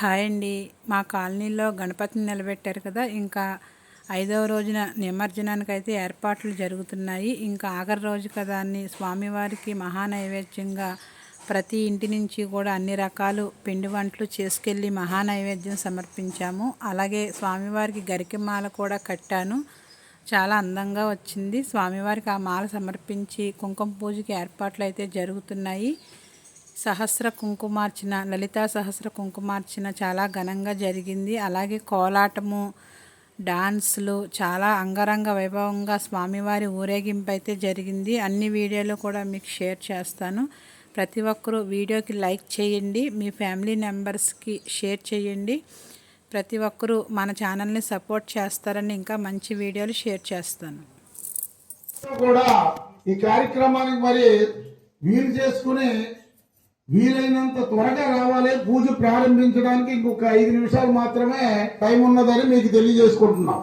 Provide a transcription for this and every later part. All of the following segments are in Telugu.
హాయ్ అండి. మా కాలనీలో గణపతిని నిలబెట్టారు కదా ఇంకా ఐదవ రోజున నిమజ్జనానికి అయితే ఏర్పాట్లు జరుగుతున్నాయి. ఇంకా ఆఖరి రోజు కదా అని స్వామివారికి మహానైవేద్యంగా ప్రతి ఇంటి నుంచి కూడా అన్ని రకాలు పిండి వంటలు చేసుకెళ్ళి మహానైవేద్యం సమర్పించాము. అలాగే స్వామివారికి గరికె మాల కూడా కట్టాను. చాలా అందంగా వచ్చింది. స్వామివారికి ఆ మాల సమర్పించి కుంకుమ పూజకి ఏర్పాట్లు అయితే జరుగుతున్నాయి. సహస్ర కుంకుమార్చన లలితా సహస్ర కుంకుమార్చన చాలా ఘనంగా జరిగింది. అలాగే కోలాటము డాన్సులు చాలా అంగరంగ వైభవంగా స్వామివారి ఊరేగింపు అయితే జరిగింది. అన్ని వీడియోలు కూడా మీకు షేర్ చేస్తాను. ప్రతి ఒక్కరూ వీడియోకి లైక్ చేయండి మీ ఫ్యామిలీ మెంబర్స్కి షేర్ చేయండి. ప్రతి ఒక్కరూ మన ఛానల్ని సపోర్ట్ చేస్తారని ఇంకా మంచి వీడియోలు షేర్ చేస్తాను. కూడా ఈ కార్యక్రమానికి మరి వీలు చేసుకుని వీలైనంత త్వరగా రావాలి పూజ ప్రారంభించడానికి ఇంకొక ఐదు నిమిషాలు మాత్రమే టైం ఉన్నదని మీకు తెలియజేసుకుంటున్నాం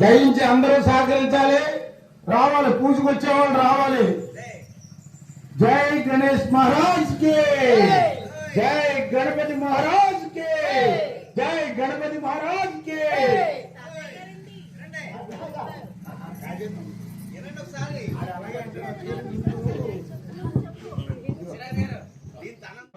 దయించి అందరూ సహకరించాలి రావాలి పూజకు వచ్చేవాళ్ళు రావాలి జై గణేష్ మహారాజ్కి జై గణపతి మహారాజ్కి జై గణపతి మహారాజ్కి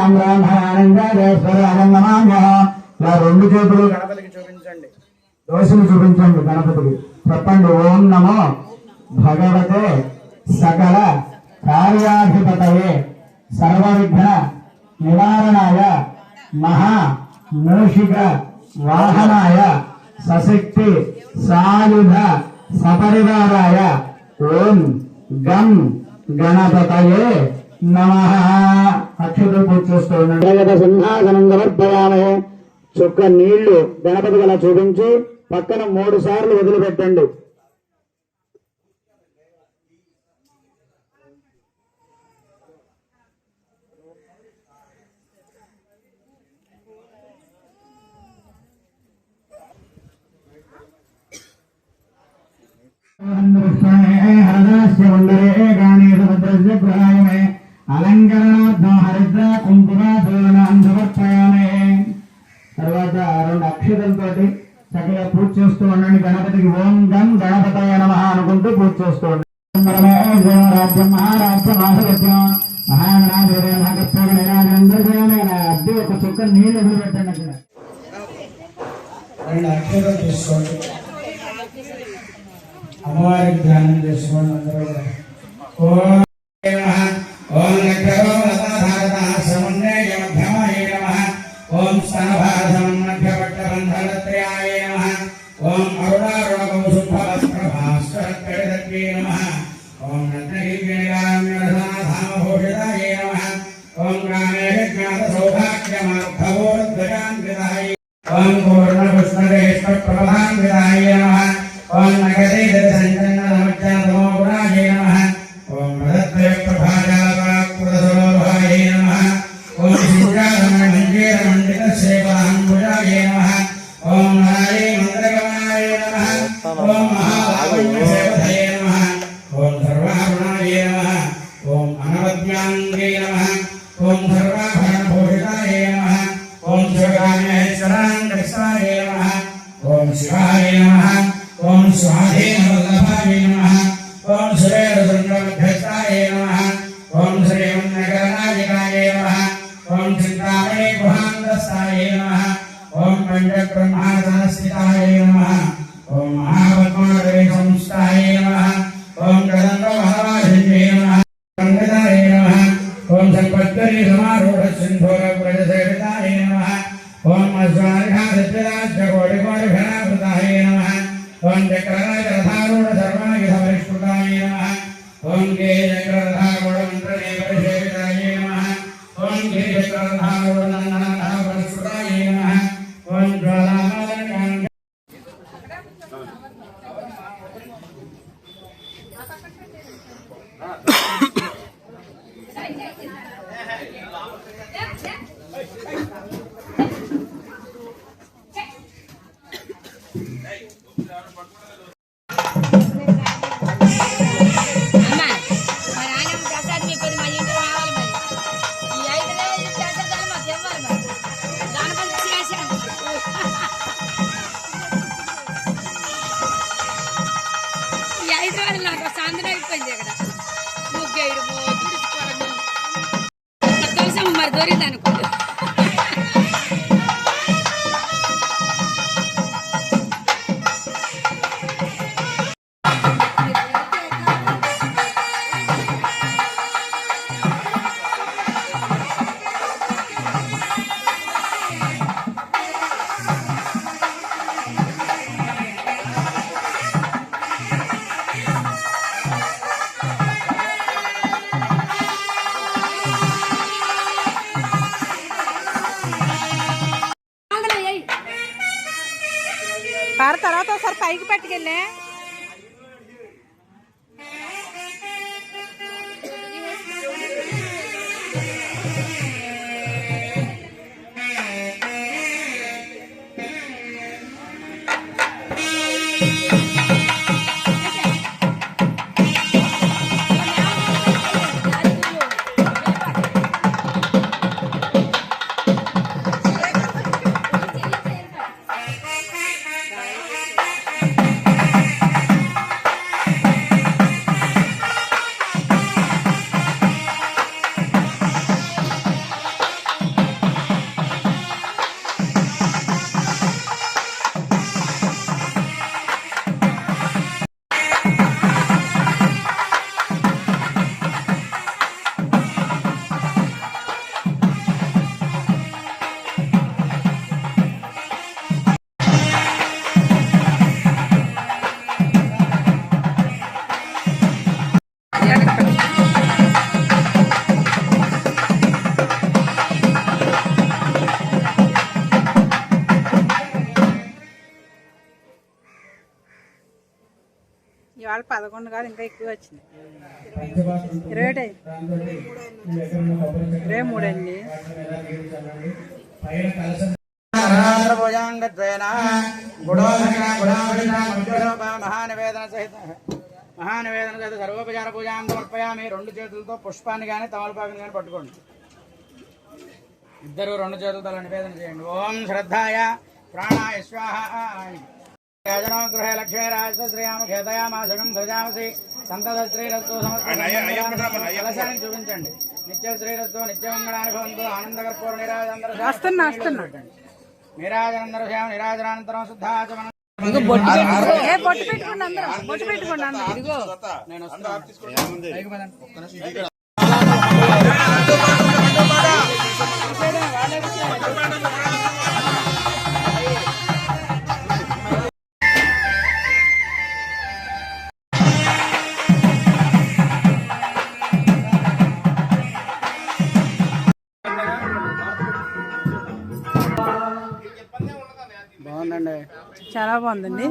రామ రామ వెంకటేశ్వర ఆనందనామ ఇలా రెండు చేతులు గణపతికి చూపించండి. దోషులు చూపించండి గణపతికి. చెప్పండి ఓం నమో భగవతే సకల కార్యాధిపతయే సర్వవిఘ్న నివారణాయ మహా మూషిక వాహనాయ సశక్తి సాయుధ సపరివారాయ ఓం గం గణపతయే సింహాసనం సమర్పయామే చుక్క నీళ్ళు గణపతి గల చూపించి పక్కన మూడు సార్లు వదిలిపెట్టండి. హరదాస్య అలంకరణార్థం హరిద్ర కుంకుమ పూర్ణాం సమర్పయామే తర్వాత రెండు అక్షతలతోటి చక్కగా పూజ చేస్తూ ఉండండి. గణపతికి ఓం గం గణపతయ నమ అనుకుంటూ పూజ చేస్తూ ఉండండి. రాజ్యం మహాసత్యం మహాగణాధిపతి మహాకృష్ణ అద్దె ఒక చుక్క నీళ్ళు వదిలిపెట్టండి అక్కడ. రెండు అక్షరాలు తీసుకోండి. అమ్మవారికి ధ్యానం చేసుకోండి అందరూ కూడా. ఓం నమః ఓం నక్కరో రథాధారతః సమన్వయ మధ్యమాయ నమః. ఓం స్తనభాధం మధ్యపట్టబంధనత్రయాయ నమః. ఓం అరుణారుణకౌసుభవస్ప్రభాస్కరత్కడిదత్వే నమః. ఓం రత్నగిరిగణామ్యరసనాధామభూషితాయ నమః. ఓం గ్రామేజ్ఞాతసౌభాగ్యమార్థవోద్గజాన్వితాయ ఓం పూర్ణపుష్పదేష్పప్రభాన్వితాయ ఓం నారీ మంత్రగమనాయ నమః. ఓం మహాలావణ్యసేవధయ నమః. ఓం సర్వారుణాయ నమః. ఓం అనవద్యాంగే నమః. ఓం సర్వాభరణభూషితాయ నమః. ఓం శివకామేశ్వరాంకృష్ణాయ నమః. ఓం శివాయ నమః. ఓం ఓం ఓం పార తర్వాత ఒకసారి పైకి పట్టుకెళ్ళే. ఇవాళ పదకొండు కాదు ఇంకా ఎక్కువ వచ్చింది. ఇరవై ఒకటి ఇరవై మూడు అండి మహానివేదన సహిత మహానివేదన సహిత సర్వోపచార పూజాం సమర్పయామి. రెండు చేతులతో పుష్పాన్ని కానీ తమలపాకుని కానీ పట్టుకోండి. ఇద్దరు రెండు చేతులతో నివేదన చేయండి. ఓం శ్రద్ధాయ ప్రాణాయ స్వాహ యజనో గృహ లక్ష్మీ రాజ శ్రీయామ ఖేదయామాసకం ధ్వజామసి సంతత శ్రీరస్తు సమర్పణాన్ని చూపించండి. నిత్య శ్రీరస్తు నిత్యమంగళాన్ని భవంతు ఆనందకర్పూర వస్తున్నా. నిరాజనందర శ్యామ నిరాజనానంతరం శుద్ధాచమనం బొట్టు పెట్టుకోండి అందరం. బొట్టు పెట్టుకోండి అందరం ఇదిగో. నేను చాలా బాగుందండి